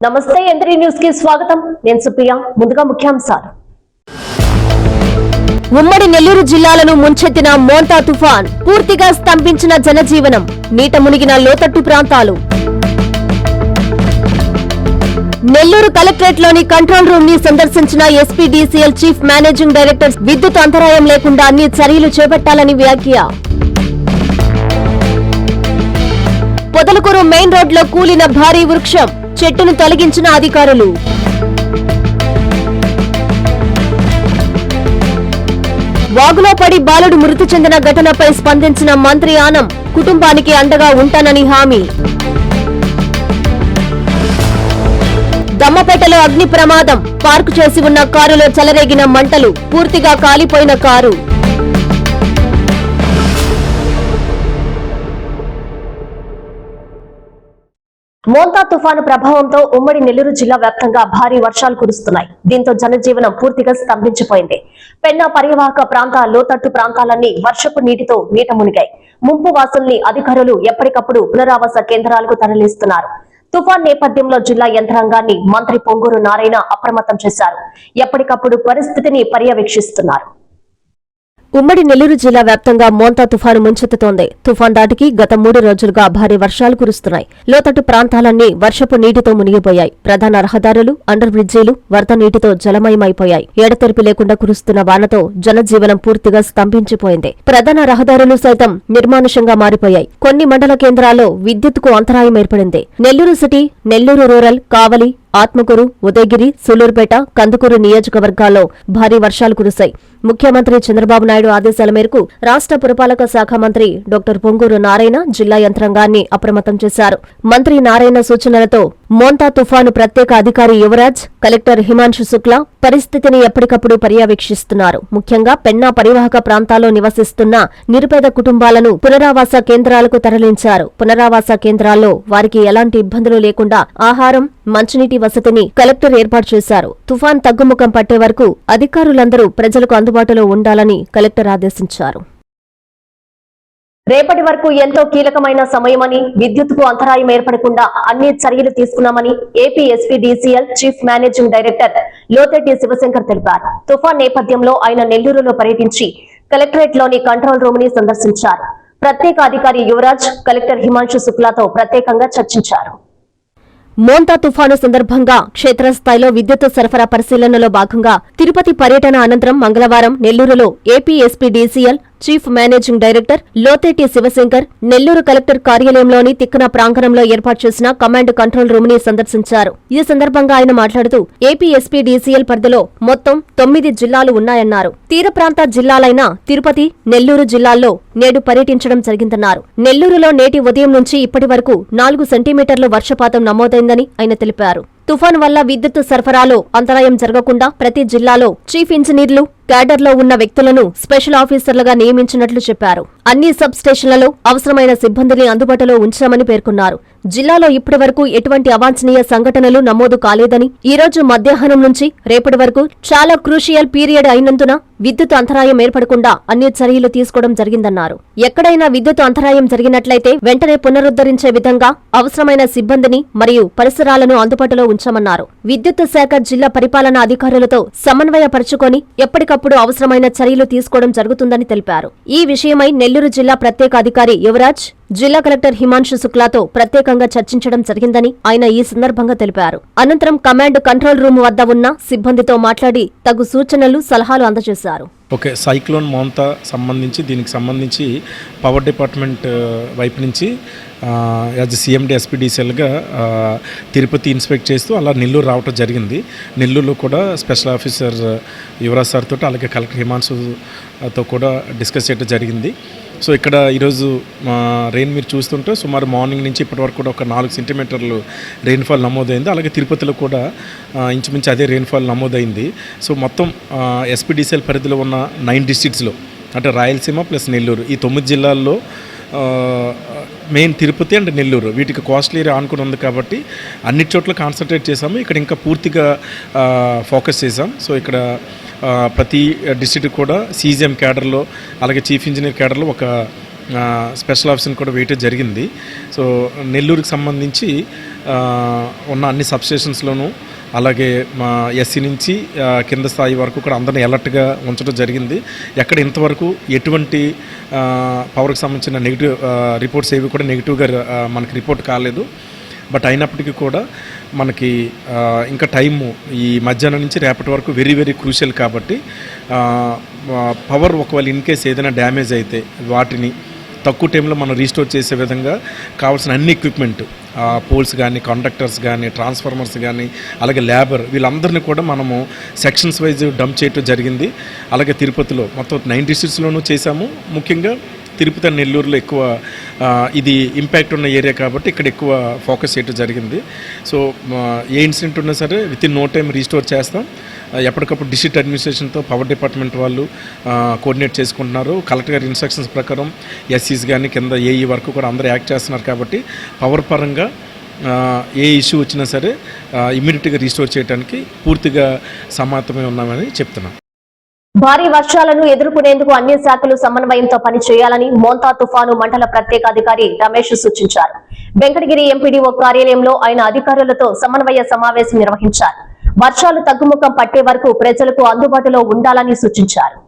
నమస్తే ఎంత్రీ న్యూస్కి స్వాగతం. నేను సుప్రియ ముందుగా ముఖ్యాంశాలు. ఉమ్మడి నెల్లూరు జిల్లాలను ముంచెత్తిన మోంతా తుఫాన్ పూర్తిగా స్తంభించిన జనజీవనం నీట మునిగిన లోతట్టు ప్రాంతాలు. నెల్లూరు కలెక్టరేట్లోని కంట్రోల్ రూమ్ని సందర్శించిన ఎస్పీడీసీఎల్ చీఫ్ మేనేజింగ్ డైరెక్టర్ విద్యుత్ అంతరాయం లేకుండా అన్ని చర్యలు చేపట్టాలని వ్యాఖ్య. పొదలకూరు మెయిన్ రోడ్లో కూలిన భారీ వృక్షం చెట్టును తొలగించిన అధికారులు. వాగులో పడి బాలుడు మృతి చెందిన ఘటనపై స్పందించిన మంత్రి ఆనం కుటుంబానికి అండగా ఉంటానని హామీ. దమ్మపేటలో అగ్ని ప్రమాదం పార్కు చేసి ఉన్న కారులో చెలరేగిన మంటలు పూర్తిగా కాలిపోయిన కారు. మోంతా తుఫాను ప్రభావంతో ఉమ్మడి నెల్లూరు జిల్లా వ్యాప్తంగా భారీ వర్షాలు కురుస్తున్నాయి. దీంతో జనజీవనం పూర్తిగా స్తంభించిపోయింది. పెన్నా పర్యవాహక ప్రాంత లోతట్టు ప్రాంతాలన్నీ వర్షపు నీటితో నీట మునిగాయి. ముంపు వాసుల్ని అధికారులు ఎప్పటికప్పుడు పునరావాస కేంద్రాలకు తరలిస్తున్నారు. తుఫాన్ నేపథ్యంలో జిల్లా యంత్రాంగాన్ని మంత్రి పొంగూరు నారాయణ అప్రమత్తం చేశారు. ఎప్పటికప్పుడు పరిస్థితిని పర్యవేక్షిస్తున్నారు. ఉమ్మడి నెల్లూరు జిల్లా వ్యాప్తంగా మోంతా తుఫాను ముంచెత్తుతోంది. తుఫాన్ దాటికి గత మూడు రోజులుగా భారీ వర్షాలు కురుస్తున్నాయి. లోతట్టు ప్రాంతాలన్నీ వర్షపు నీటితో మునిగిపోయాయి. ప్రధాన రహదారులు అండర్ బ్రిడ్జీలు వరద నీటితో జలమయమైపోయాయి. ఎడతెరిపి లేకుండా కురుస్తున్న వానతో జనజీవనం పూర్తిగా స్తంభించిపోయింది. ప్రధాన రహదారులు సైతం నిర్మానుషంగా మారిపోయాయి. కొన్ని మండల కేంద్రాల్లో విద్యుత్కు అంతరాయం ఏర్పడింది. నెల్లూరు సిటీ నెల్లూరు రూరల్ కావలి ఆత్మకూరు ఉదయగిరి సూలూరుపేట కందుకూరు నియోజకవర్గాల్లో భారీ వర్షాలు కురిశాయి. ముఖ్యమంత్రి చంద్రబాబు నాయుడు ఆదేశాల మేరకు రాష్ట్ర పురపాలక శాఖ మంత్రి డాక్టర్ పొంగూరు నారాయణ జిల్లా యంత్రాంగాన్ని అప్రమత్తం చేశారు. మంత్రి నారాయణ సూచనలతో మోంతా తుఫాను ప్రత్యేక అధికారి యువరాజ్ కలెక్టర్ హిమాంశు శుక్లా పరిస్థితిని ఎప్పటికప్పుడు పర్యవేక్షిస్తున్నారు. ముఖ్యంగా పెన్నా పరివాహక ప్రాంతాల్లో నివసిస్తున్న నిరుపేద కుటుంబాలను పునరావాస కేంద్రాలకు తరలించారు. పునరావాస కేంద్రాల్లో వారికి ఎలాంటి ఇబ్బందులు లేకుండా ఆహారం మంచినీటి వసతిని కలెక్టర్ ఏర్పాటు చేశారు. తుఫాన్ తగ్గుముఖం పట్టే వరకు అధికారులందరూ ప్రజలకు అందుబాటులో ఉండాలని కలెక్టర్ ఆదేశించారు. రేపటి వరకు ఎంతో కీలకమైన సమయమని విద్యుత్కు అంతరాయం ఏర్పడకుండా అన్ని చర్యలు తీసుకున్నామని AP SPDCL chief managing director Lotheti Sivasankar తెలిపారు. తుఫాన్ నేపథ్యంలో ఆయన నెల్లూరులో పర్యటించి కలెక్టరేట్లోని కంట్రోల్ రూమ్ని సందర్శించారు. ప్రత్యేక అధికారి యువరాజ్ కలెక్టర్ హిమాంశు శుక్లాతో ప్రత్యేకంగా చర్చించారు. మోంతా తుఫాను సందర్భంగా క్షేత్రస్థాయిలో విద్యుత్ సరఫరా పరిశీలనలో భాగంగా తిరుపతి పర్యటన అనంతరం మంగళవారం నెల్లూరులో AP SPDCL chief managing director Lotheti Sivasankar Nellore collector కార్యాలయంలోని Tikkana ప్రాంగణంలో ఏర్పాటు చేసిన కమాండ్ కంట్రోల్ రూమ్ని సందర్శించారు. ఈ సందర్భంగా ఆయన మాట్లాడుతూ ఏపీ ఎస్పీడీసీఎల్ పరిధిలో మొత్తం తొమ్మిది జిల్లాలు ఉన్నాయన్నారు. తీర ప్రాంత జిల్లాలైన తిరుపతి నెల్లూరు జిల్లాల్లో నేడు పర్యటించడం జరిగిందన్నారు. నెల్లూరులో నేటి ఉదయం నుంచి ఇప్పటి వరకు నాలుగు సెంటీమీటర్ల వర్షపాతం నమోదైందని ఆయన తెలిపారు. తుఫాన్ వల్ల విద్యుత్ సరఫరాలో అంతరాయం జరగకుండా ప్రతి జిల్లాలో చీఫ్ ఇంజనీర్లు క్యాడర్లో ఉన్న వ్యక్తులను స్పెషల్ ఆఫీసర్లుగా నియమించినట్లు చెప్పారు. అన్ని సబ్ స్టేషన్లలో అవసరమైన సిబ్బందిని అందుబాటులో ఉంచామని పేర్కొన్నారు. జిల్లాలో ఇప్పటి వరకు ఎటువంటి అవాంఛనీయ సంఘటనలు నమోదు కాలేదని ఈ రోజు మధ్యాహ్నం నుంచి రేపటి వరకు చాలా క్రూషియల్ పీరియడ్ అయినందున విద్యుత్ అంతరాయం ఏర్పడకుండా అన్ని చర్యలు తీసుకోవడం జరిగిందన్నారు. ఎక్కడైనా విద్యుత్ అంతరాయం జరిగినట్లయితే వెంటనే పునరుద్ధరించే విధంగా అవసరమైన సిబ్బందిని మరియు పరిసరాలను అందుబాటులో ఉంచామన్నారు. విద్యుత్ శాఖ జిల్లా పరిపాలనా అధికారులతో సమన్వయపరుచుకొని ఎప్పటికప్పుడు అవసరమైన చర్యలు తీసుకోవడం జరుగుతుందని తెలిపారు. ఈ విషయమై నెల్లూరు జిల్లా ప్రత్యేక అధికారి యువరాజ్ జిల్లా కలెక్టర్ హిమాంశు శుక్లాతో ప్రత్యేకంగా చర్చించడం జరిగిందని ఆయన ఈ సందర్భంగా తెలిపారు. అనంతరం కమాండ్ కంట్రోల్ రూమ్ వద్ద ఉన్న సిబ్బందితో మాట్లాడి తగు సూచనలు సలహాలు అందజేశారు. ఓకే సైక్లోన్ మోంతా సంబంధించి దీనికి సంబంధించి పవర్ డిపార్ట్మెంట్ వైపు నుంచి యాజ్ సీఎండి ఎస్పీడీసీఎల్గా తిరుపతి ఇన్స్పెక్ట్ చేస్తూ అలా నెల్లూరు రావటం జరిగింది. నెల్లూరులో కూడా స్పెషల్ ఆఫీసర్ యువరాజ్ సార్ తోటి అలాగే కలెక్టర్ హిమాన్సుతో కూడా డిస్కస్ చేయడం జరిగింది. సో ఇక్కడ ఈరోజు రెయిన్ మీరు చూస్తుంటే సుమారు మార్నింగ్ నుంచి ఇప్పటి వరకు కూడా ఒక నాలుగు సెంటీమీటర్లు రెయిన్ఫాల్ నమోదైంది. అలాగే తిరుపతిలో కూడా ఆ, ఇంచుమించు అదే రెయిన్ఫాల్ నమోదైంది. సో మొత్తం ఎస్పీడీసీఎల్ పరిధిలో ఉన్న నైన్ డిస్టిక్స్లో అంటే రాయలసీమ ప్లస్ నెల్లూరు ఈ తొమ్మిది జిల్లాల్లో మెయిన్ తిరుపతి అండ్ నెల్లూరు. వీటికి కాస్ట్లీ ఏరియా ఆనుకుని ఉంది కాబట్టి అన్ని చోట్ల కాన్సన్ట్రేట్ చేసాము ఇక్కడ ఇంకా పూర్తిగా ఫోకస్ చేసాం సో ఇక్కడ ప్రతి డిస్ట్రిక్ట్ కూడా సీజీఎం క్యాడర్లో అలాగే చీఫ్ ఇంజనీర్ క్యాడర్లో ఒక స్పెషల్ ఆఫీసర్ని కూడా వేయటం జరిగింది. సో నెల్లూరుకి సంబంధించి ఉన్న అన్ని సబ్స్టేషన్స్లోనూ అలాగే మా ఎస్సీ నుంచి కింద స్థాయి వరకు కూడా అందరిని అలర్ట్గా ఉంచడం జరిగింది. ఎక్కడ ఇంతవరకు ఎటువంటి పవర్కి సంబంధించిన నెగిటివ్ రిపోర్ట్స్ ఏవి కూడా నెగిటివ్గా మనకి రిపోర్ట్ కాలేదు. బట్ అయినప్పటికీ కూడా మనకి ఇంకా టైము ఈ మధ్యాహ్నం నుంచి రేపటి వరకు వెరీ వెరీ క్రూషియల్ కాబట్టి పవర్ ఒకవేళ ఇన్ కేస్ ఏదైనా డ్యామేజ్ అయితే వాటిని తక్కువ టైంలో మనం రీస్టోర్ చేసే విధంగా కావాల్సిన అన్ని ఎక్విప్మెంట్ పోల్స్ కానీ కండక్టర్స్ కానీ ట్రాన్స్ఫార్మర్స్ కానీ అలాగే లేబర్ వీళ్ళందరినీ కూడా మనము సెక్షన్స్ వైజ్ డంప్ చేయటం జరిగింది. అలాగే తిరుపతిలో మొత్తం నైన్ డిస్ట్రిక్ట్స్లోనూ చేశాము. ముఖ్యంగా తిరుపతి అండ్ నెల్లూరులో ఎక్కువ ఇది ఇంపాక్ట్ ఉన్న ఏరియా కాబట్టి ఇక్కడ ఎక్కువ ఫోకస్ చేయడం జరిగింది. సో ఏ ఇన్సిడెంట్ ఉన్నా సరే with in no time restore చేస్తాం ఎప్పటికప్పుడు డిస్ట్రిక్ట్ అడ్మినిస్ట్రేషన్తో పవర్ డిపార్ట్మెంట్ వాళ్ళు కోఆర్డినేట్ చేసుకుంటున్నారు. కలెక్టర్ గారి ఇన్స్ట్రక్షన్స్ ప్రకారం ఎస్సీస్ కానీ కింద ఏఈ వరకు కూడా అందరూ యాక్ట్ చేస్తున్నారు కాబట్టి పవర్ పరంగా ఏ ఇష్యూ వచ్చినా సరే ఇమీడియట్గా రీస్టోర్ చేయడానికి పూర్తిగా సమాతమై ఉన్నామని చెప్తున్నాం. భారీ వర్షాలను ఎదుర్కొనేందుకు అన్ని శాఖలు సమన్వయంతో పనిచేయాలని మోంతా తుఫాను మండల ప్రత్యేకాధికారి రమేష్ సూచించారు. వెంకటగిరి ఎంపీడీఓ కార్యాలయంలో ఆయన అధికారులతో సమన్వయ సమావేశం నిర్వహించారు. వర్షాలు తగ్గుముఖం పట్టే వరకు ప్రజలకు అందుబాటులో ఉండాలని సూచించారు.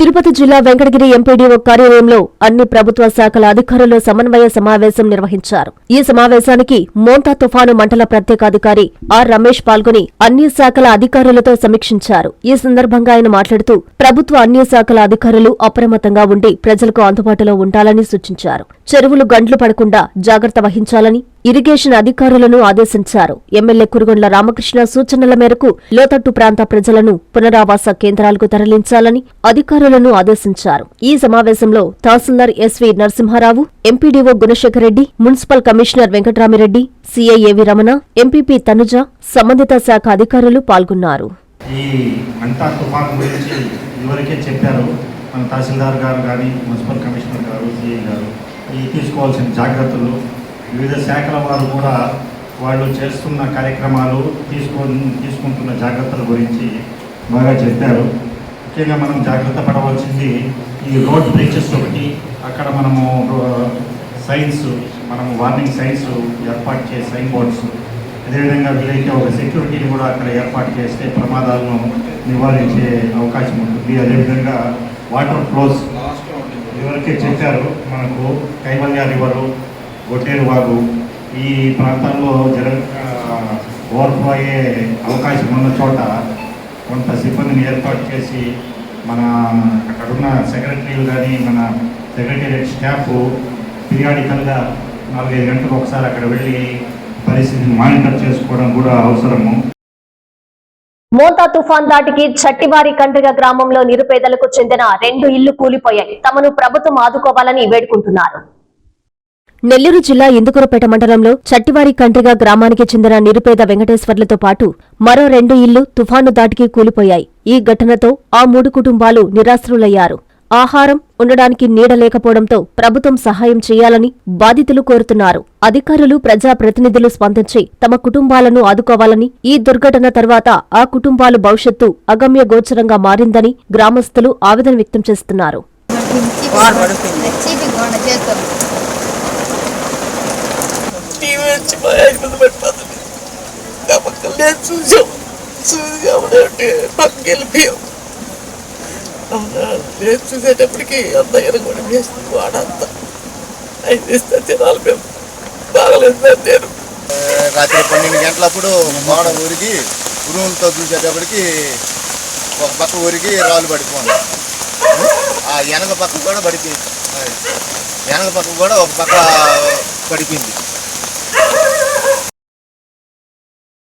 తిరుపతి జిల్లా వెంకటగిరి ఎంపీడీఓ కార్యాలయంలో అన్ని ప్రభుత్వ శాఖల అధికారులు సమన్వయ సమావేశం నిర్వహించారు. ఈ సమావేశానికి మోంతా తుఫాను మండల ప్రత్యేక అధికారి ఆర్ రమేష్ పాల్గొని అన్ని శాఖల అధికారులతో సమీక్షించారు. ఈ సందర్భంగా ఆయన మాట్లాడుతూ ప్రభుత్వ అన్ని శాఖల అధికారులు అప్రమత్తంగా ఉండి ప్రజలకు అందుబాటులో ఉండాలని సూచించారు. చెరువులు గండ్లు పడకుండా జాగ్రత్త వహించాలని ఇరిగేషన్ అధికారులను ఆదేశించారు. ఎమ్మెల్యే కురుగొండ్ల రామకృష్ణ సూచనల మేరకు లోతట్టు ప్రాంత ప్రజలను పునరావాస కేంద్రాలకు తరలించాలని అధికారులను ఆదేశించారు. ఈ సమావేశంలో tahsildar SV Narasimharao MPDO Gunasekhar Reddy municipal commissioner Venkatramireddy CI AV Ramana MPP Tanuja సంబంధిత శాఖ అధికారులు పాల్గొన్నారు. ఈ తుఫాన్ గురించి చెప్పారు? మన తహసీల్దార్ గారు కానీ మున్సిపల్ కమిషనర్ గారు సిఐ తీసుకోవాల్సిన జాగ్రత్తలు. వివిధ శాఖల వారు కూడా వాళ్ళు చేస్తున్న కార్యక్రమాలు తీసుకో తీసుకుంటున్న జాగ్రత్తల గురించి బాగా చెప్పారు. ముఖ్యంగా మనం జాగ్రత్త పడవలసింది ఈ రోడ్ బ్రిడ్జెస్ ఒకటి అక్కడ మనము సైన్స్ మనము వార్నింగ్ సైన్స్ ఏర్పాటు చేసే సైన్ బోర్డ్స్ అదేవిధంగా వీలైతే ఒక సెక్యూరిటీని కూడా అక్కడ ఏర్పాటు చేస్తే ప్రమాదాలను నివారించే అవకాశం ఉంటుంది. అదేవిధంగా వాటర్ ఫ్లోస్ ఇదివరకే చెప్పారు మనకు కైవల్య రివరు గొడ్డేరు వాగు ఈ ప్రాంతంలో జర ఓవర్ఫ్లో అయ్యే అవకాశం ఉన్న చోట కొంత సిబ్బందిని ఏర్పాటు చేసి మన అక్కడున్న సెక్రటరీలు కానీ మన సెక్రటేరియట్ స్టాఫ్ పీరియాడికల్గా నాలుగైదు గంటలకు ఒకసారి అక్కడ వెళ్ళి పరిస్థితిని మానిటర్ చేసుకోవడం కూడా అవసరము. మోంతా తుఫాన్ దాటికి చట్టివారి కండ్రిగ గ్రామంలో నిరుపేదలకు చెందిన రెండు ఇళ్ళు కూలిపోయాయి. తమను ప్రభుత్వం ఆదుకోవాలని వేడుకుంటున్నారు. నెల్లూరు జిల్లా ఇందుకురపేట మండలంలో చట్టివారి కండ్రిగ గ్రామానికి చెందిన నిరుపేద వెంకటేశ్వర్లతో పాటు మరో రెండు ఇళ్ళు తుఫాను దాటికి కూలిపోయాయి. ఈ ఘటనతో ఆ మూడు కుటుంబాలు నిరాశ్రులయ్యారు. ఆహారం ఉండడానికి నీడ లేకపోవడంతో ప్రభుత్వం సహాయం చేయాలని బాధితులు కోరుతున్నారు. అధికారులు ప్రజాప్రతినిధులు స్పందించి తమ కుటుంబాలను ఆదుకోవాలని ఈ దుర్ఘటన తర్వాత ఆ కుటుంబాలు భవిష్యత్తు అగమ్య గోచరంగా మారిందని గ్రామస్తులు ఆవేదన వ్యక్తం చేస్తున్నారు. చూసాం. చూసి కాబట్టి పక్కకి వెళ్ళిపోయాం అవునా నేను చూసేటప్పటికి అందయ్యను కూడా వేస్తుంది వాడంతా. ఐదు ఇస్తే తినాలి మేము. బాగలేదు సార్ నేను. రాత్రి పన్నెండు గంటలప్పుడు గోడ ఊరికి ఉరువులతో చూసేటప్పటికి ఒక పక్క ఊరికి రాళ్ళు పడిపోయింది. ఆ వెనక పక్క కూడా పడిపోయింది. వెనక పక్క కూడా ఒక పక్క పడిపోయింది.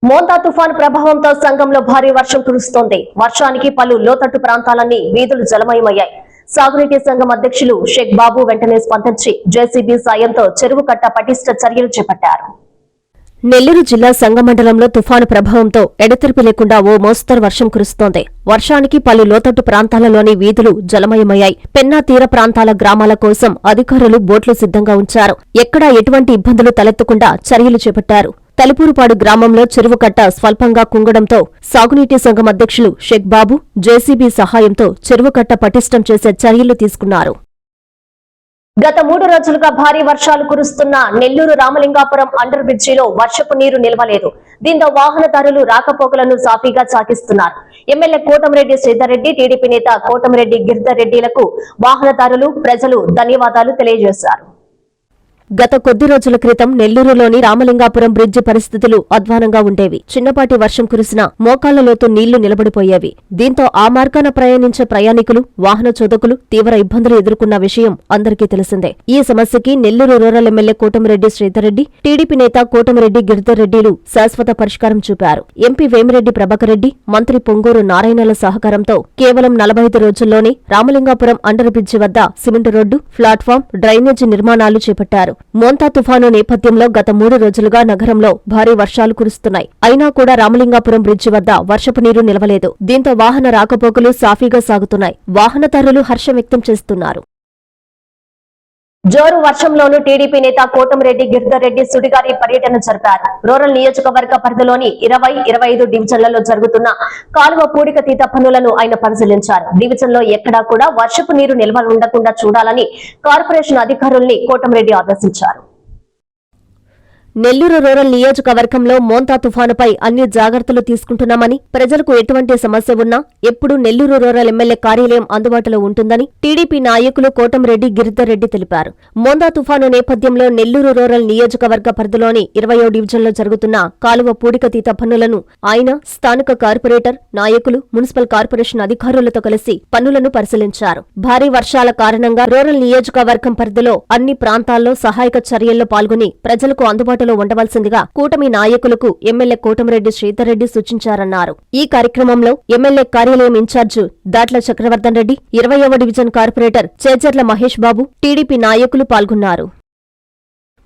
మోంతా తుఫాన్ ప్రభావంతో సంఘంలో భారీ వర్షం కురుస్తోంది. వర్షానికి పలు లోతట్టు ప్రాంతాలన్నీ వీధులు జలమయమయ్యాయి. సాగునీటి సంఘం అధ్యక్షులు షేక్ బాబు వెంటనే స్పందించి జేసీబీ సాయంతో చెరువు కట్ట పటిష్ట చర్యలు చేపట్టారు. నెల్లూరు జిల్లా సంగమండలంలో తుఫాను ప్రభావంతో ఎడతెరిపి లేకుండా ఓ మోస్తరు వర్షం కురుస్తోంది. వర్షానికి పలు లోతట్టు ప్రాంతాలలోని వీధులు జలమయమయ్యాయి. పెన్నా తీర ప్రాంతాల గ్రామాల కోసం అధికారులు బోట్లు సిద్ధంగా ఉంచారు. ఎక్కడా ఎటువంటి ఇబ్బందులు తలెత్తకుండా చర్యలు చేపట్టారు. తలుపూరుపాడు గ్రామంలో చెరువు కట్ట స్వల్పంగా కుంగడంతో సాగునీటి సంఘం అధ్యక్షులు షేక్ బాబు జేసీబీ సహాయంతో చెరువు కట్ట పటిష్టం చేసే చర్యలు తీసుకున్నారు. గత మూడు రోజులుగా భారీ వర్షాలు కురుస్తున్న నెల్లూరు రామలింగాపురం అండర్ బ్రిడ్జిలో వర్షపు నీరు నిలవలేదు. దీంతో వాహనదారులు రాకపోకలను సాఫీగా సాగిస్తున్నారు ఎమ్మెల్యే కోటమిరెడ్డి శ్రీధర్రెడ్డి టీడీపీ నేత కోటమిరెడ్డి గిరిధర్ రెడ్డిలకు వాహనదారులు ప్రజలు ధన్యవాదాలు తెలియజేశారు. గత కొద్ది రోజుల క్రితం నెల్లూరులోని రామలింగాపురం బ్రిడ్జి పరిస్థితులు అధ్వానంగా ఉండేవి. చిన్నపాటి వర్షం కురిసినా మోకాళ్ళ లోతు నీళ్ళు నిలబడిపోయేవి. దీంతో ఆ మార్గాన ప్రయాణించే ప్రయాణికులు వాహన చోదకులు తీవ్ర ఇబ్బందులు ఎదుర్కొన్న విషయం అందరికీ తెలిసిందే. ఈ సమస్యకి Nellore rural MLA Kotamreddy Sridhar Reddy TDP నేత కోటమిరెడ్డి గిరిధర్ రెడ్డిలు శాశ్వత పరిష్కారం చూపారు. ఎంపీ వేమిరెడ్డి ప్రభాకర్ రెడ్డి మంత్రి పొంగూరు నారాయణల సహకారంతో కేవలం నలభై ఐదు రోజుల్లోనే రామలింగాపురం అండర్ బ్రిడ్జి వద్ద సిమెంట్ రోడ్డు ప్లాట్ఫామ్ డ్రైనేజీ నిర్మాణాలు చేపట్టారు. మోంతా తుఫాను నేపథ్యంలో గత మూడు రోజులుగా నగరంలో భారీ వర్షాలు కురుస్తున్నాయి. అయినా కూడా రామలింగాపురం బ్రిడ్జి వద్ద వర్షపు నీరు నిలవలేదు. దీంతో వాహన రాకపోకలు సాఫీగా సాగుతున్నాయి. వాహనదారులు హర్షం వ్యక్తం చేస్తున్నారు. జోరు వర్షంలోనూ టీడీపీ నేత కోటమిరెడ్డి గిరిధర్ రెడ్డి సుడిగారి పర్యటన జరిపారు. రూరల్ నియోజకవర్గ పరిధిలోని ఇరవై ఇరవై ఐదు డివిజన్లలో జరుగుతున్న కాలువ పూడికతీత పనులను ఆయన పరిశీలించారు. డివిజన్లో ఎక్కడా కూడా వర్షపు నీరు నిల్వ ఉండకుండా చూడాలని కార్పొరేషన్ అధికారుల్ని కోటమిరెడ్డి ఆదేశించారు. నెల్లూరు రూరల్ నియోజకవర్గంలో మోంతా తుఫానుపై అన్ని జాగ్రత్తలు తీసుకుంటున్నామని ప్రజలకు ఎటువంటి సమస్య ఉన్నా ఎప్పుడూ నెల్లూరు రూరల్ ఎమ్మెల్యే కార్యాలయం అందుబాటులో ఉంటుందని టీడీపీ నాయకులు కోటంరెడ్డి గిరిధర్రెడ్డి తెలిపారు. మోందా తుఫాను నేపథ్యంలో నెల్లూరు రూరల్ నియోజకవర్గ పరిధిలోని ఇరవయో డివిజన్లో జరుగుతున్న కాలువ పూడికతీత పనులను ఆయన స్థానిక కార్పొరేటర్ నాయకులు మున్సిపల్ కార్పొరేషన్ అధికారులతో కలిసి పనులను పరిశీలించారు. భారీ వర్షాల కారణంగా రూరల్ నియోజకవర్గం పరిధిలో అన్ని ప్రాంతాల్లో సహాయక చర్యల్లో పాల్గొని ప్రజలకు అందుబాటులో ఉండవలసిందిగా కూటమి నాయకులకు ఎమ్మెల్యే కోటమిరెడ్డి శ్రీధర్రెడ్డి సూచించారన్నారు. ఈ కార్యక్రమంలో ఎమ్మెల్యే కార్యాలయం ఇన్ఛార్జ్ దాట్ల చక్రవర్ధన్ రెడ్డి ఇరవయవ division corporator Chejarla Mahesh Babu TDP నాయకులు పాల్గొన్నారు.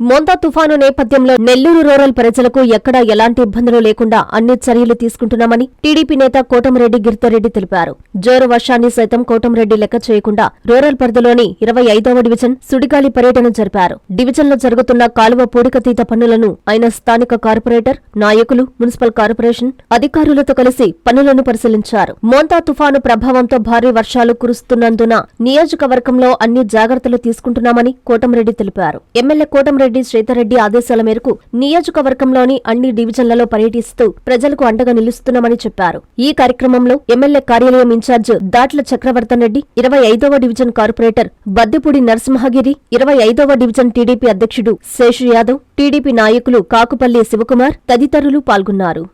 మోంతా తుఫాను నేపథ్యంలో నెల్లూరు రూరల్ ప్రజలకు ఎక్కడా ఎలాంటి ఇబ్బందులు లేకుండా అన్ని చర్యలు తీసుకుంటున్నామని టీడీపీ నేత కోటమిరెడ్డి గిరితారెడ్డి తెలిపారు. జోరు వర్షాన్ని సైతం కోటమిరెడ్డి లెక్క చేయకుండా రూరల్ పరిధిలోని ఇరవై ఐదవ డివిజన్ సుడిగాలి పర్యటన జరిపారు. డివిజన్లో జరుగుతున్న కాలువ పూడికతీత పనులను ఆయన స్థానిక కార్పొరేటర్ నాయకులు మున్సిపల్ కార్పొరేషన్ అధికారులతో కలిసి పనులను పరిశీలించారు. మోంతా తుఫాను ప్రభావంతో భారీ వర్షాలు కురుస్తున్నందున నియోజకవర్గంలో అన్ని జాగ్రత్తలు తీసుకుంటున్నామని కోటమిరెడ్డి తెలిపారు. ఎమ్మెల్యే కోటమిరెడ్డి శ్రీధర్రెడ్డి ఆదేశాల మేరకు నియోజకవర్గంలోని అన్ని డివిజన్లలో పర్యటిస్తూ ప్రజలకు అండగా నిలుస్తున్నామని చెప్పారు. ఈ కార్యక్రమంలో ఎమ్మెల్యే కార్యాలయం ఇన్ఛార్జ్ దాట్ల చక్రవర్తన్ రెడ్డి ఇరవై ఐదవ డివిజన్ కార్పొరేటర్ బద్దెపూడి నరసింహగిరి ఇరవై ఐదవ డివిజన్ టీడీపీ అధ్యక్షుడు శేషు యాదవ్ టీడీపీ నాయకులు కాకుపల్లి శివకుమార్ తదితరులు పాల్గొన్నారు.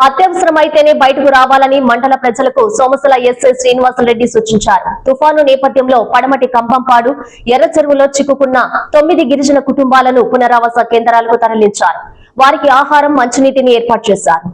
అత్యవసరమైతేనే బయటకు రావాలని మండల ప్రజలకు సోమసల ఎస్ఐ శ్రీనివాసరెడ్డి సూచించారు. తుఫాను నేపథ్యంలో పడమటి కంపంపాడు ఎర్ర చెరువులో చిక్కుకున్న తొమ్మిది గిరిజన కుటుంబాలను పునరావాస కేంద్రాలకు తరలించారు. వారికి ఆహారం మంచినీటిని ఏర్పాటు చేశారు.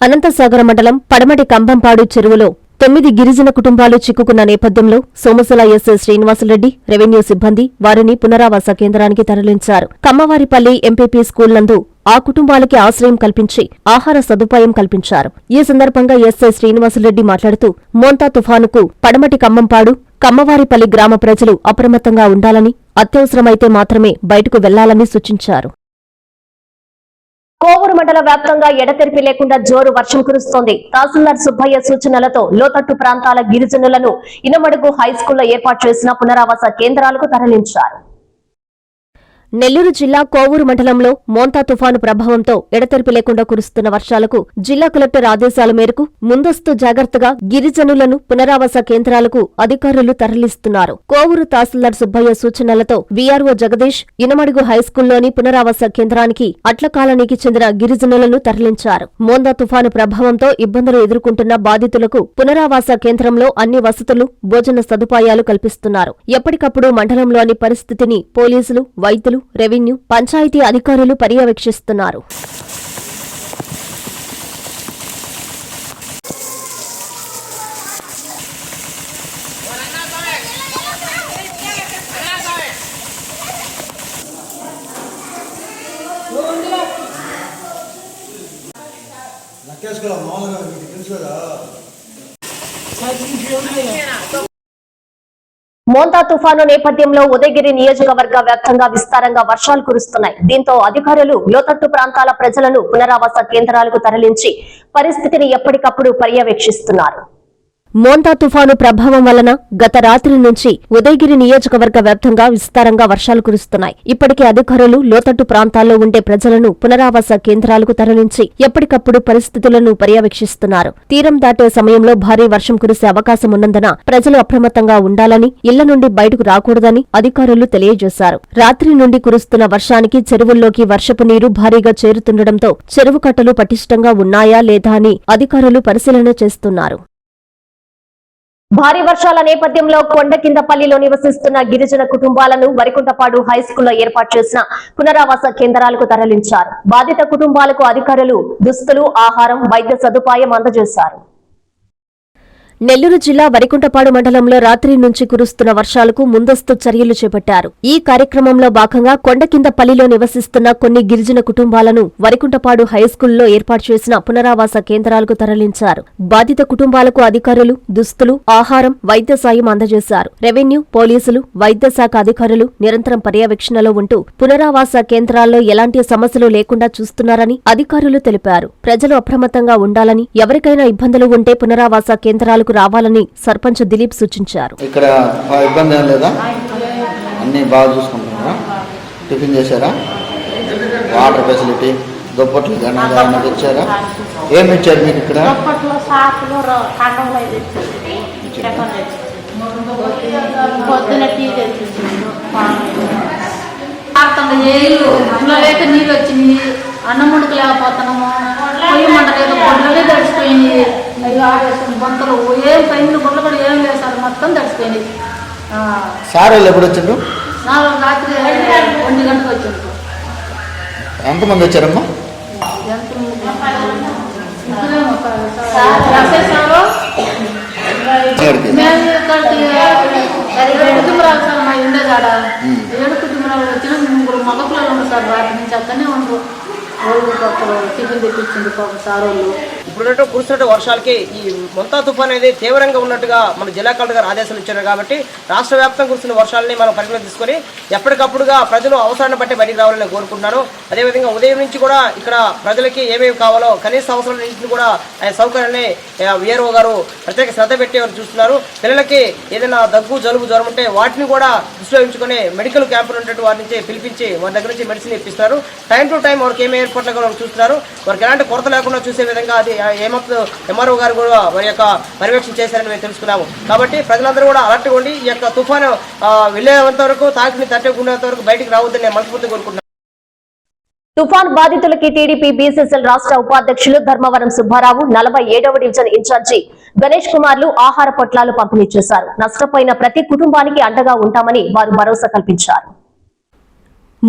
అనంతసాగర మండలం పడమటి కంబంపాడు చెరువులో తొమ్మిది గిరిజన కుటుంబాలు చిక్కుకున్న నేపథ్యంలో సోమసుల ఎస్ఐ శ్రీనివాసరెడ్డి రెవెన్యూ సిబ్బంది వారిని పునరావాస కేంద్రానికి తరలించారు. కమ్మవారిపల్లి ఎంపీపీ స్కూల్ నందు ఆ కుటుంబాలకి ఆశ్రయం కల్పించి ఆహార సదుపాయం కల్పించారు. ఈ సందర్భంగా ఎస్ఐ శ్రీనివాసరెడ్డి మాట్లాడుతూ మోంతా తుఫానుకు పడమటి కమ్మంపాడు కమ్మవారిపల్లి గ్రామ ప్రజలు అప్రమత్తంగా ఉండాలని అత్యవసరమైతే మాత్రమే బయటకు వెళ్ళాలని సూచించారు. కోవూరు మండల వ్యాప్తంగా ఎడతెరిపి లేకుండా జోరు వర్షం కురుస్తోంది. తహసీల్దార్ సుబ్బయ్య సూచనలతో లోతట్టు ప్రాంతాల గిరిజనులను ఇనమడుగు హైస్కూల్లో ఏర్పాటు చేసిన పునరావాస కేంద్రాలకు తరలించారు. నెల్లూరు జిల్లా కోవూరు మండలంలో మోంతా తుఫాను ప్రభావంతో ఎడతెరిపి లేకుండా కురుస్తున్న వర్షాలకు జిల్లా కలెక్టర్ ఆదేశాల మేరకు ముందస్తు జాగ్రత్తగా గిరిజనులను పునరావాస కేంద్రాలకు అధికారులు తరలిస్తున్నారు. కోవూరు తహసీల్దార్ సుబ్బయ్య సూచనలతో వీఆర్ఓ జగదీష్ ఇనమడుగు హైస్కూల్లోని పునరావాస కేంద్రానికి అట్ల కాలనీకి చెందిన గిరిజనులను తరలించారు. మోందా తుఫాను ప్రభావంతో ఇబ్బందులు ఎదుర్కొంటున్న బాధితులకు పునరావాస కేంద్రంలో అన్ని వసతులు భోజన సదుపాయాలు కల్పిస్తున్నారు. ఎప్పటికప్పుడు మండలంలోని పరిస్థితిని పోలీసులు వైద్యులు రెవెన్యూ పంచాయతీ అధికారులు పర్యవేక్షిస్తున్నారు. తుఫాను నేపథ్యంలో ఉదయగిరి నియోజకవర్గ వ్యాప్తంగా విస్తారంగా వర్షాలు కురుస్తున్నాయి. దీంతో అధికారులు లోతట్టు ప్రాంతాల ప్రజలను పునరావాస కేంద్రాలకు తరలించి పరిస్థితిని ఎప్పటికప్పుడు పర్యవేక్షిస్తున్నారు. మోంతా తుఫాను ప్రభావం వలన గత రాత్రి నుంచి ఉదయగిరి నియోజకవర్గ వ్యాప్తంగా విస్తారంగా వర్షాలు కురుస్తున్నాయి. ఇప్పటికే అధికారులు లోతట్టు ప్రాంతాల్లో ఉండే ప్రజలను పునరావాస కేంద్రాలకు తరలించి ఎప్పటికప్పుడు పరిస్థితులను పర్యవేక్షిస్తున్నారు. తీరం దాటే సమయంలో భారీ వర్షం కురిసే అవకాశం ఉన్నందున ప్రజలు అప్రమత్తంగా ఉండాలని ఇళ్ళ నుండి బయటకు రాకూడదని అధికారులు తెలియజేశారు. రాత్రి నుండి కురుస్తున్న వర్షానికి చెరువుల్లోకి వర్షపు నీరు భారీగా చేరుతుండటంతో చెరువు కట్టలు పటిష్టంగా ఉన్నాయా లేదా అని అధికారులు పరిశీలన చేస్తున్నారు. భారీ వర్షాల నేపథ్యంలో కొండ కింద పల్లిలో నివసిస్తున్న గిరిజన కుటుంబాలను వరికుంటపాడు హై స్కూల్లో ఏర్పాటు చేసిన పునరావాస కేంద్రాలకు తరలించారు. బాధిత కుటుంబాలకు అధికారులు దుస్తులు ఆహారం వైద్య సదుపాయం అందజేశారు. నెల్లూరు జిల్లా వరికుంటపాడు మండలంలో రాత్రి నుంచి కురుస్తున్న వర్షాలకు ముందస్తు చర్యలు చేపట్టారు. ఈ కార్యక్రమంలో భాగంగా కొండ కింద పల్లిలో నివసిస్తున్న కొన్ని గిరిజన కుటుంబాలను వరికుంటపాడు హైస్కూల్లో ఏర్పాటు చేసిన పునరావాస కేంద్రాలకు తరలించారు. బాధిత కుటుంబాలకు అధికారులు దుస్తులు ఆహారం వైద్య సాయం అందజేశారు. రెవెన్యూ పోలీసులు వైద్య శాఖ అధికారులు నిరంతరం పర్యవేక్షణలో ఉంటూ పునరావాస కేంద్రాల్లో ఎలాంటి సమస్యలు లేకుండా చూస్తున్నారని అధికారులు తెలిపారు. ప్రజలు అప్రమత్తంగా ఉండాలని ఎవరికైనా ఇబ్బందులు ఉంటే పునరావాస కేంద్రాలకు రావాలని సర్పంచ్ దిలీప్ సూచించారు. ఇక్కడ ఆ ఇబ్బంది ఏం లేదా? అన్నీ బాగా చూసుకుంటున్నారా? టిఫిన్ చేశారా? వాటర్ ఫెసిలిటీ దుప్పట్లు కానీ తెచ్చారా? ఏమి ఇచ్చారు మీకు ఇక్కడ? పొద్దున టీ తెచ్చింది నీళ్ళు వచ్చింది. అన్నం ముడుకు లేకపోతున్నాము పొయ్యి మంట లేక బొడ్లనే తడిచిపోయింది ఆడేసిన బొంతలు ఏం పైన బొడ్లు కూడా ఏం లేదు సార్. మొత్తం తడిచిపోయింది ఆ, సార్ ఎప్పుడు వచ్చిండ్రు నాలుగు రాత్రి ఒంటి గంటకు వచ్చింది ఎంతమంది వచ్చారమ్మా? మేము ఇక్కడికి ఏడు కుటుంబరాలు సార్ మా ఉండేదాడ ఏడు కుటుంబరాలు వచ్చిన ముగ్గురు మగ పిల్లలు ఉన్నారు సార్. వాటి నుంచి అక్కడనే ఉండరు వాళ్ళు ఒకరు టిఫిన్ తెప్పించింది ఒక సార్ వాళ్ళు ఇప్పుడున్నట్టు కురుస్తున్న వర్షాలకి ఈ మొంతా తుఫాన్ అనేది తీవ్రంగా ఉన్నట్టుగా మన జిల్లా కలెక్టర్ గారు ఆదేశాలు ఇచ్చారు కాబట్టి రాష్ట్ర వ్యాప్తంగా కురుస్తున్న వర్షాలని మనం పరిగణలో తీసుకొని ఎప్పటికప్పుడుగా ప్రజలు అవసరాన్ని బట్టి బయటికి రావాలని కోరుకుంటున్నాను అదేవిధంగా ఉదయం నుంచి కూడా ఇక్కడ ప్రజలకి ఏమేమి కావాలో కనీస అవసరాలన్నింటిని కూడా ఆ సౌకర్యాన్ని విఆర్ఓ గారు ప్రత్యేక శ్రద్ధ పెట్టేవారు చూస్తున్నారు. పిల్లలకి ఏదైనా దగ్గు జలుబు జ్వరం ఉంటే వాటిని కూడా దృష్టిలో ఉంచుకొని మెడికల్ క్యాంపులు ఉన్నటువంటి వారి నుంచి పిలిపించి వారి దగ్గర నుంచి మెడిసిన్ ఇప్పిస్తారు. టైం టు టైం వారికి ఏమేమి ఏర్పాట్లు కూడా చూస్తున్నారు. వారికి ఎలాంటి కొరత లేకుండా చూసే విధంగా అది ఏమవుతుందో ఎంఆర్ఓ గారు కూడా వారి యొక్క పర్యవేక్షణ చేశారని మేము తెలుసుకున్నాము. కాబట్టి ప్రజలందరూ కూడా అలర్ట్గా ఉండి ఈ యొక్క తుఫాను వెళ్ళేంత వరకు తాకిని తట్టుకునేంత వరకు బయటకు రావద్దని నేను మనస్ఫూర్తి కోరుకుంటున్నాను. తుఫాన్ బాధితులకి టీడీపీ బీసీసీఎల్ రాష్ట్ర ఉపాధ్యక్షులు ధర్మవరం సుబ్బారావు నలభై ఏడవ డివిజన్ ఇన్ఛార్జి గణేష్ కుమార్లు ఆహార పొట్లాలు పంపిణీ చేశారు. నష్టపోయిన ప్రతి కుటుంబానికి అండగా ఉంటామని వారు భరోసా కల్పించారు.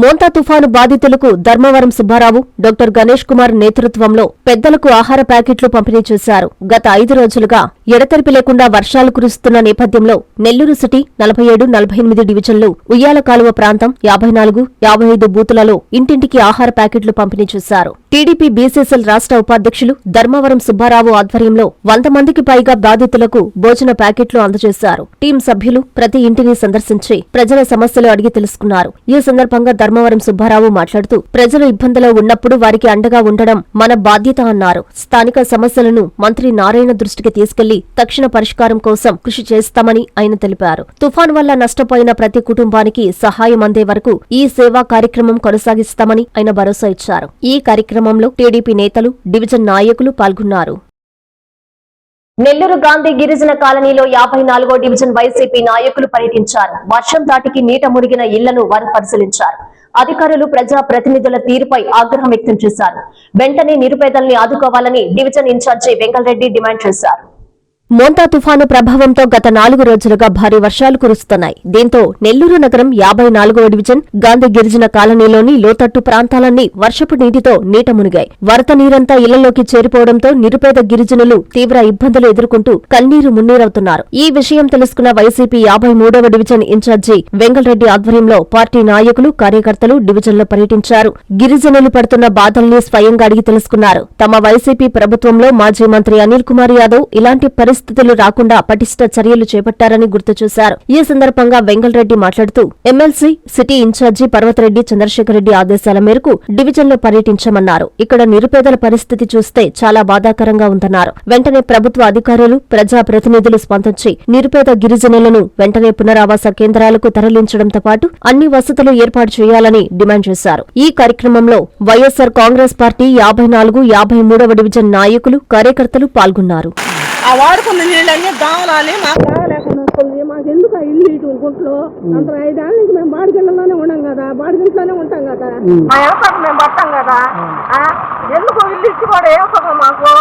మోంతా తుఫాను బాధితులకు ధర్మవరం సుబ్బారావు డాక్టర్ గణేష్ కుమార్ నేతృత్వంలో పెద్దలకు ఆహార ప్యాకెట్లు పంపిణీ చేశారు. గత ఐదు రోజులుగా ఎడతెరిపి లేకుండా వర్షాలు కురుస్తున్న నేపథ్యంలో నెల్లూరు సిటీ నలభై ఏడు నలభై ఎనిమిది డివిజన్లు ఉయ్యాల కాలువ ప్రాంతం యాభై నాలుగు యాభై ఐదు బూతులలో ఇంటింటికి ఆహార ప్యాకెట్లు పంపిణీ చేశారు. టీడీపీ బీసీసీఎల్ రాష్ట్ర ఉపాధ్యక్షులు ధర్మవరం సుబ్బారావు ఆధ్వర్యంలో వంద మందికి పైగా బాధితులకు భోజన ప్యాకెట్లు అందజేశారు. టీం సభ్యులు ప్రతి ఇంటిని సందర్శించి ప్రజల సమస్యలు అడిగి తెలుసుకున్నారు. ఈ సందర్భంగా ధర్మవరం సుబ్బారావు మాట్లాడుతూ ప్రజలు ఇబ్బందిలో ఉన్నప్పుడు వారికి అండగా ఉండడం మన బాధ్యత అన్నారు. స్థానిక సమస్యలను మంత్రి నారాయణ దృష్టికి తీసుకెళ్ళి తక్షణ పరిష్కారం కోసం కృషి చేస్తామని ఆయన తెలిపారు. తుఫాన్ వల్ల నష్టపోయిన ప్రతి కుటుంబానికి సహాయం అందే వరకు ఈ సేవా కార్యక్రమం కొనసాగిస్తామని ఆయన భరోసా ఇచ్చారు. ఈ కార్యక్రమంలో టీడీపీ నేతలు డివిజన్ నాయకులు పాల్గొన్నారు. నెల్లూరు గాంధీ గిరిజన కాలనీలో యాభై నాలుగో డివిజన్ వైసీపీ నాయకులు పర్యటించారు. వర్షం దాటికి నీట మునిగిన ఇళ్ళను వారు పరిశీలించారు. అధికారులు ప్రజా ప్రతినిధుల తీరుపై ఆగ్రహం వ్యక్తం చేశారు. వెంటనే నిరుపేదల్ని ఆదుకోవాలని డివిజన్ ఇన్ఛార్జి వెంకటరెడ్డి డిమాండ్ చేశారు. మోంతా తుఫాను ప్రభావంతో గత నాలుగు రోజులుగా భారీ వర్షాలు కురుస్తున్నాయి. దీంతో నెల్లూరు నగరం యాభై నాలుగవ డివిజన్ గాంధీ గిరిజన కాలనీలోని లోతట్టు ప్రాంతాలన్నీ వర్షపు నీటితో నీట మునిగాయి. వరద నీరంతా ఇళ్ళలోకి చేరిపోవడంతో నిరుపేద గిరిజనులు తీవ్ర ఇబ్బందులు ఎదుర్కొంటూ కన్నీరు మున్నీరవుతున్నారు. ఈ విషయం తెలుసుకున్న వైసీపీ యాభై మూడవ డివిజన్ ఇన్ఛార్జి వెంగళరెడ్డి ఆధ్వర్యంలో పార్టీ నాయకులు కార్యకర్తలు డివిజన్లో పర్యటించారు. గిరిజనులు పడుతున్న బాధల్ని స్వయంగా అడిగి తెలుసుకున్నారు. తమ వైసీపీ ప్రభుత్వంలో మాజీ మంత్రి అనిల్ కుమార్ యాదవ్ ఇలాంటి పరిస్థితి పరిస్థితులు రాకుండా పటిష్ట చర్యలు చేపట్టారని గుర్తు చేశారు ఈ సందర్భంగా వెంగళరెడ్డి మాట్లాడుతూ MLC city incharge Parvathareddy Chandrasekhar Reddy ఆదేశాల మేరకు డివిజన్లో పర్యటించమన్నారు. ఇక్కడ నిరుపేదల పరిస్థితి చూస్తే చాలా బాధాకరంగా ఉందన్నారు. వెంటనే ప్రభుత్వ అధికారులు ప్రజా ప్రతినిధులు స్పందించి నిరుపేద గిరిజనులను వెంటనే పునరావాస కేంద్రాలకు తరలించడంతో పాటు అన్ని వసతులు ఏర్పాటు చేయాలని డిమాండ్ చేశారు. ఈ కార్యక్రమంలో వైఎస్సార్ కాంగ్రెస్ పార్టీ యాభై నాలుగు యాభై మూడవ డివిజన్ నాయకులు కార్యకర్తలు పాల్గొన్నారు. ఆ వాడుకున్న నీళ్ళన్నీ దావలాలి మాకు రాగలేకుండా వస్తుంది. మాకు ఎందుకు ఆ ఇల్లు ఇటు గుంట్లో? అంత ఐదేళ్ళ నుంచి మేము బాడిగిళ్ళలోనే ఉన్నాం కదా బాడిగింట్లోనే ఉంటాం కదా. మా వ్యవసాయం మేము పట్టాం కదా? ఆ, ఎందుకు ఇల్లు ఇచ్చి కూడా ఏం సుఖం మాకు?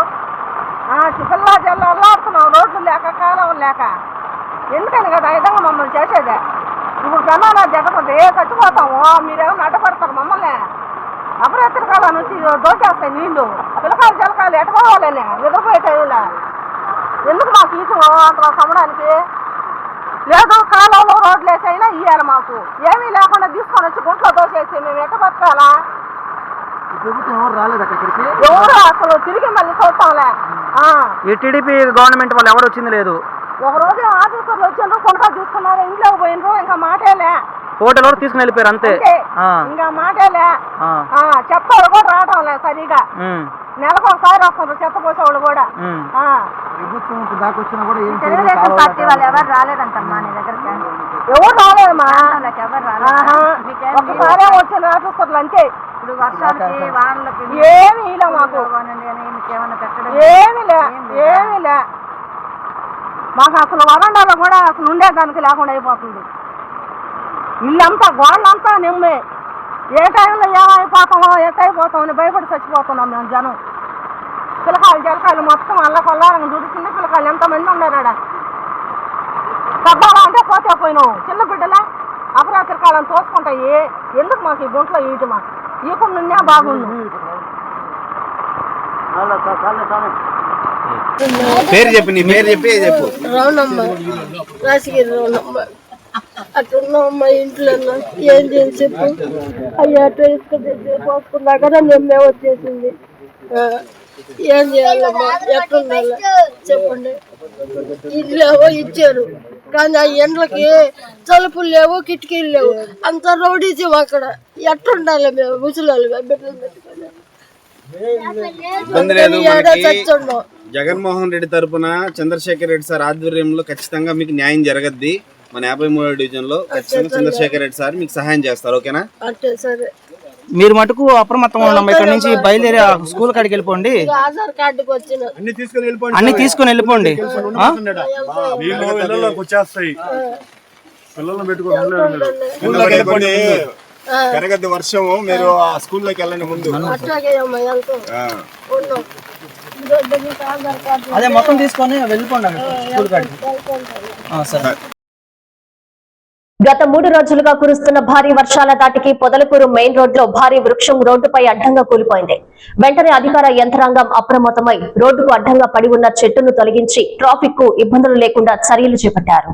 ఆ, పిల్లా జల్లా అల్లాడుతున్నాం రోడ్లు లేక కాలం లేక. ఎందుకని కదా ఆ విధంగా మమ్మల్ని చేసేదే? ఇప్పుడు ప్రమాణాలు జరగకపోతే ఏ చచ్చిపోతాము మీరేమో అడ్డపడతారు మమ్మల్ని? అపరాత్రి కాలం నుంచి దోచేస్తాయి నీళ్ళు. పిల్లకాయలు జలకాయలు ఎట్టుకోవాలని నిద్రపోయే టైంలో. ఎందుకు మాకు ఇటు అంత సమడానికి లేదు కాలంలో రోడ్లు వేసైనా ఇవ్వాలి మాకు. ఏమీ లేకుండా తీసుకొని వచ్చి గుంట్లో దోసేసి మేము ఎట్ట బతకాలా? ఎవరు అసలు తిరిగి మళ్ళీ చూస్తాంలే. ఆ, ఈ టీడీపీ గవర్నమెంట్ వాళ్ళు ఎవరు వచ్చింది లేదు. ఒక రోజు ఆఫీసర్లు వచ్చిండ్రు కొనకా చూసుకున్నారు ఇంట్లో పోయినరు ఇంకా మాటేలే ఫోటోలు కూడా తీసుకుని వెళ్ళిపోయారు అంతే. ఇంకా మాటేలే చెప్తారు కూడా రావటం లే సరిగా. నెలకు ఒకసారి వస్తారు చెత్త పోసేవాళ్ళు కూడా. తెలుగుదేశం పార్టీ వాళ్ళు ఎవరు రాలేదంటమ్మా నీ దగ్గరికి? ఎవరు రాలేదమ్మా? వాళ్ళకి ఎవరు రాలేదు. ఆహా. మీకేం ఒకసారే వచ్చిన ఆఫీసర్లు అంతే. ఇప్పుడు వర్షాలకి వానలకి ఏమీ ఇలా మాకు. పోవాలండి అని మీకేమన్నా పెట్టడం ఏమీ లే ఏమీ లే. మాకు అసలు వరండాలో కూడా అసలు ఉండేదానికి లేకుండా అయిపోతుంది. ఇల్లంతా గోళ్ళంతా నిమ్మే. ఏ టైంలో ఏమైపోతామో ఎట్టయిపోతామని భయపడి చచ్చిపోతున్నాం మేము జనం. పిల్లకాయలు జలకాయలు మొత్తం అల్ల కొల్లారంగా చూడు చిన్న పిల్లకాయలు ఎంతమంది ఉన్నారు ఆడ? పెద్దవాళ్ళ అంటే పోతే పోయినావు. చిన్న బిడ్డలే? అపరాత్రి కాలం తోసుకుంటాయి ఎందుకు మాకు ఈ గుంట్లో ఈటి మాకు ఈకుండా బాగుండు. పేరు చెప్పు నీ పేరు చెప్పి చెప్పు. రావునమ్మ రాసిగిరి రావునమ్మ అట్టున్నాం మా ఇంట్లో ఏం చేసి చెప్పు? అయ్యా అట్లా ఇసుక పోసుకున్నా కదా నిమ్మే వచ్చేసింది. ఏం చేయాలమ్మా? ఎట్లుండాలి? చెప్పండి. ఇల్లేవో ఇచ్చారు. కానీ ఆ ఎండ్లకి తలుపులు లేవు కిటికీలు లేవు. అంత రౌడీజం అక్కడ. ఎట్లుండాలి మేము? ముసలి బిడ్డలు పెట్టుకొని. ఇబ్బంది లేదు ఏడా మనకి. చచ్చుండం జగన్మోహన్ రెడ్డి తరపున చంద్రశేఖర్ రెడ్డి సార్ ఆధ్వర్యంలో ఖచ్చితంగా మీకు న్యాయం జరగద్ది. మన యాభై మూడో డివిజన్లో ఖచ్చితంగా చంద్రశేఖర్ రెడ్డి సార్ మీకు సహాయం చేస్తారు ఓకేనా? సరే. మీరు మటుకు అప్రమత్తంగా ఉన్నాం ఇక్కడ నుంచి బయలుదేరి ఆ స్కూల్ కాడికి వెళ్ళిపోండి. ఆధార్ కార్డుకి వచ్చిన అన్ని తీసుకొని వెళ్ళిపోండి. అన్ని తీసుకొని వెళ్ళిపోండి. ఆ? నీళ్ళు ఇళ్ళలోకి వచ్చేస్తాయి. పిల్లల్ని పెట్టుకొని స్కూల్లోకి వెళ్ళిపోండి. పెరగద్ది వర్షము. మీరు ఆ స్కూల్లోకి వెళ్ళండి ముందు. అట్లాగే అమ్మా వెళ్తాం. ఆ. ఉన్నాం ఇదొద్దు మీకు ఆధార్ కార్డు. అదే మొత్తం తీసుకొని వెళ్ళిపోండి అక్కడ స్కూల్ కాడికి. ఆ, సరే. గత మూడు రోజులుగా కురుస్తున్న భారీ వర్షాల దాటికి పొదలకూరు మెయిన్ రోడ్లో భారీ వృక్షం రోడ్డుపై అడ్డంగా కూలిపోయింది. వెంటనే అధికార యంత్రాంగం అప్రమత్తమై రోడ్డుకు అడ్డంగా పడి ఉన్న చెట్టును తొలగించి ట్రాఫిక్కు ఇబ్బందులు లేకుండా చర్యలు చేపట్టారు.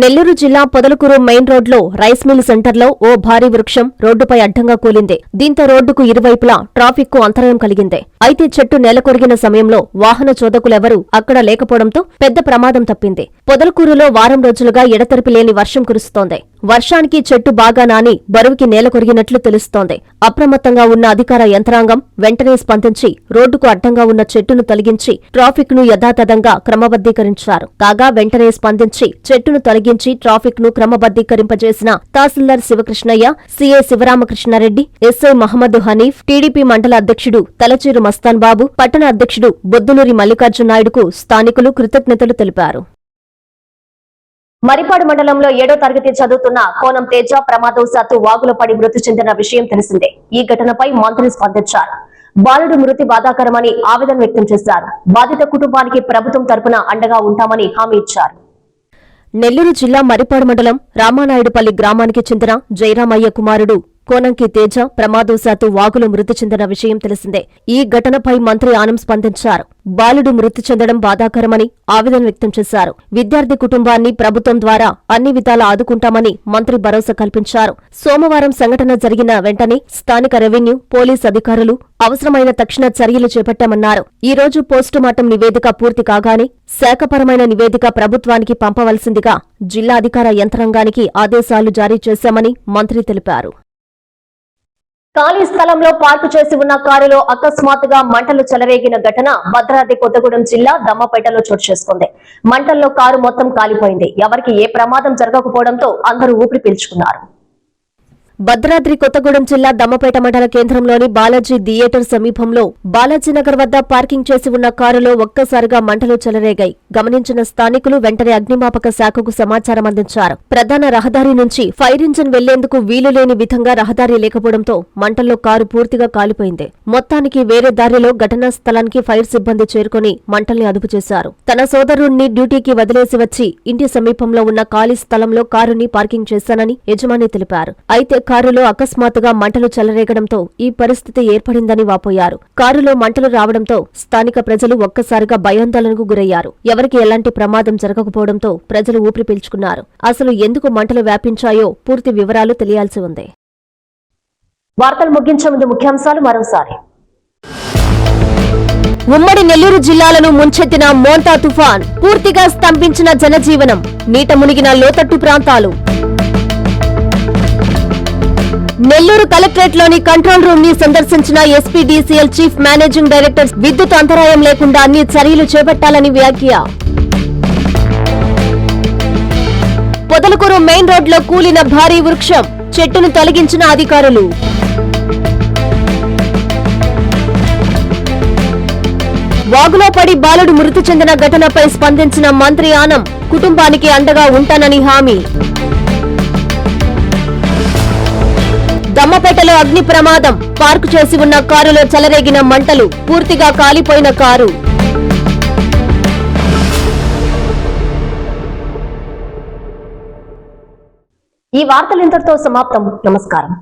నెల్లూరు జిల్లా పొదలకూరు మెయిన్ రోడ్లో రైస్ మిల్ సెంటర్లో ఓ భారీ వృక్షం రోడ్డుపై అడ్డంగా కూలింది. దీంతో రోడ్డుకు ఇరువైపులా ట్రాఫిక్కు అంతరాయం కలిగింది. అయితే చెట్టు నెలకొరిగిన సమయంలో వాహన చోదకులెవరూ అక్కడ లేకపోవడంతో పెద్ద ప్రమాదం తప్పింది. పొదలకూరులో వారం రోజులుగా ఎడతెరిపి లేని వర్షం కురుస్తోంది. వర్షానికి చెట్టు బాగా నాని బరువుకి నేల కొరిగినట్లు తెలుస్తోంది. అప్రమత్తంగా ఉన్న అధికార యంత్రాంగం వెంటనే స్పందించి రోడ్డుకు అడ్డంగా ఉన్న చెట్టును తొలగించి ట్రాఫిక్ను యథాతథంగా క్రమబద్దీకరించారు కాగా వెంటనే స్పందించి చెట్టును తొలగించి ట్రాఫిక్ను క్రమబద్దీకరింపజేసిన tahsildar Sivakrishnaiah CA Sivaramakrishnareddy SI Mohammed Hanif TDP మండల అధ్యక్షుడు తలచేరు మస్తాన్ బాబు పట్టణ అధ్యక్షుడు బొద్దులూరి మల్లికార్జున నాయుడుకు స్థానికులు కృతజ్ఞతలు తెలిపారు. మరిపాడు మండలంలో ఏడో తరగతి చదువుతున్న కోనం తేజ ప్రమాదవశాత్తు వాగులో పడి మృతి చెందిన విషయం తెలిసిందే. ఈ ఘటనపై మంత్రి స్పందించారు. బాలుడు మృతి బాధాకరమని ఆవేదన వ్యక్తం చేశారు. బాధిత కుటుంబానికి ప్రభుత్వం తరపున అండగా ఉంటామని హామీ ఇచ్చారు. నెల్లూరు జిల్లా మరిపాడు మండలం రామానాయుడుపల్లి గ్రామానికి చెందిన జయరామయ్య కుమారుడు కోనంకి తేజ ప్రమాదవశాత్తు వాగులో మృతి చెందిన విషయం తెలిసిందే. ఈ ఘటనపై మంత్రి ఆనం స్పందించారు. బాలుడు మృతి చెందడం బాధాకరమని ఆవేదన వ్యక్తం చేశారు. విద్యార్థి కుటుంబాన్ని ప్రభుత్వం ద్వారా అన్ని విధాలా ఆదుకుంటామని మంత్రి భరోసా కల్పించారు. సోమవారం సంఘటన జరిగిన వెంటనే స్థానిక రెవెన్యూ పోలీస్ అధికారులు అవసరమైన తక్షణ చర్యలు చేపట్టామన్నారు. ఈ రోజు పోస్టుమార్టం నివేదిక పూర్తి కాగానే శాఖపరమైన నివేదిక ప్రభుత్వానికి పంపవలసిందిగా జిల్లా అధికార యంత్రాంగానికి ఆదేశాలు జారీ చేశామని మంత్రి తెలిపారు. ఖాళీ స్థలంలో పార్కు చేసి ఉన్న కారులో అకస్మాత్తుగా మంటలు చెలరేగిన ఘటన భద్రాద్రి కొత్తగూడెం జిల్లా దమ్మపేటలో చోటు చేసుకుంది. మంటల్లో కారు మొత్తం కాలిపోయింది. ఎవరికి ఏ ప్రమాదం జరగకపోవడంతో అందరూ ఊపిరి పీల్చుకున్నారు. భద్రాద్రి కొత్తగూడెం జిల్లా దమ్మపేట మండల కేంద్రంలోని బాలాజీ థియేటర్ సమీపంలో బాలాజీనగర్ వద్ద పార్కింగ్ చేసి ఉన్న కారులో ఒక్కసారిగా మంటలు చెలరేగాయి. గమనించిన స్థానికులు వెంటనే అగ్నిమాపక శాఖకు సమాచారం అందించారు. ప్రధాన రహదారి నుంచి ఫైర్ ఇంజిన్ వెళ్ళేందుకు వీలు లేని విధంగా రహదారి లేకపోవడంతో మంటల్లో కారు పూర్తిగా కాలిపోయింది. మొత్తానికి వేరే దారిలో ఘటనా స్థలానికి ఫైర్ సిబ్బంది చేరుకుని మంటల్ని అదుపు చేశారు. తన సోదరుణ్ణి డ్యూటీకి వదిలేసి వచ్చి ఇంటి సమీపంలో ఉన్న ఖాళీ స్థలంలో కారుని పార్కింగ్ చేశానని యజమాని తెలిపారు. అయితే కారులో అకస్మాత్తుగా మంటలు చెలరేగడంతో ఈ పరిస్థితి ఏర్పడిందని వాపోయారు. కారులో మంటలు రావడంతో స్థానిక ప్రజలు ఒక్కసారిగా భయాందోళనకు గురయ్యారు. ఎవరికి ఎలాంటి ప్రమాదం జరగకపోవడంతో ప్రజలు ఊపిరి పీల్చుకున్నారు. అసలు ఎందుకు మంటలు వ్యాపించాయో పూర్తి వివరాలు తెలియాల్సి ఉంది. వార్తలు ముగించే ముందు ముఖ్యాంశాలు మరోసారి. ఉమ్మడి నెల్లూరు జిల్లాలను ముంచెత్తిన మోంతా తుఫాన్ పూర్తిగా స్తంభించిన జనజీవనం. నీట మునిగిన లోతట్టు ప్రాంతాలు. నెల్లూరు కలెక్టరేట్లోని కంట్రోల్ రూమ్ని సందర్శించిన ఎస్పీడీసీఎల్ చీఫ్ మేనేజింగ్ డైరెక్టర్ విద్యుత్ అంతరాయం లేకుండా అన్ని చర్యలు చేపట్టాలని వ్యాఖ్య. పొదలకూరు మెయిన్ రోడ్లో కూలిన భారీ వృక్షం చెట్టును తొలగించిన అధికారులు. వాగులో పడి బాలుడు మృతి చెందిన ఘటనపై స్పందించిన మంత్రి ఆనం కుటుంబానికి అండగా ఉంటానని హామీ. దమ్మపేటలో అగ్ని ప్రమాదం. పార్కు చేసి ఉన్న కారులో చెలరేగిన మంటలు. పూర్తిగా కాలిపోయిన కారు. ఈ వార్తలు ఇంతటితో సమాప్తం. నమస్కారం.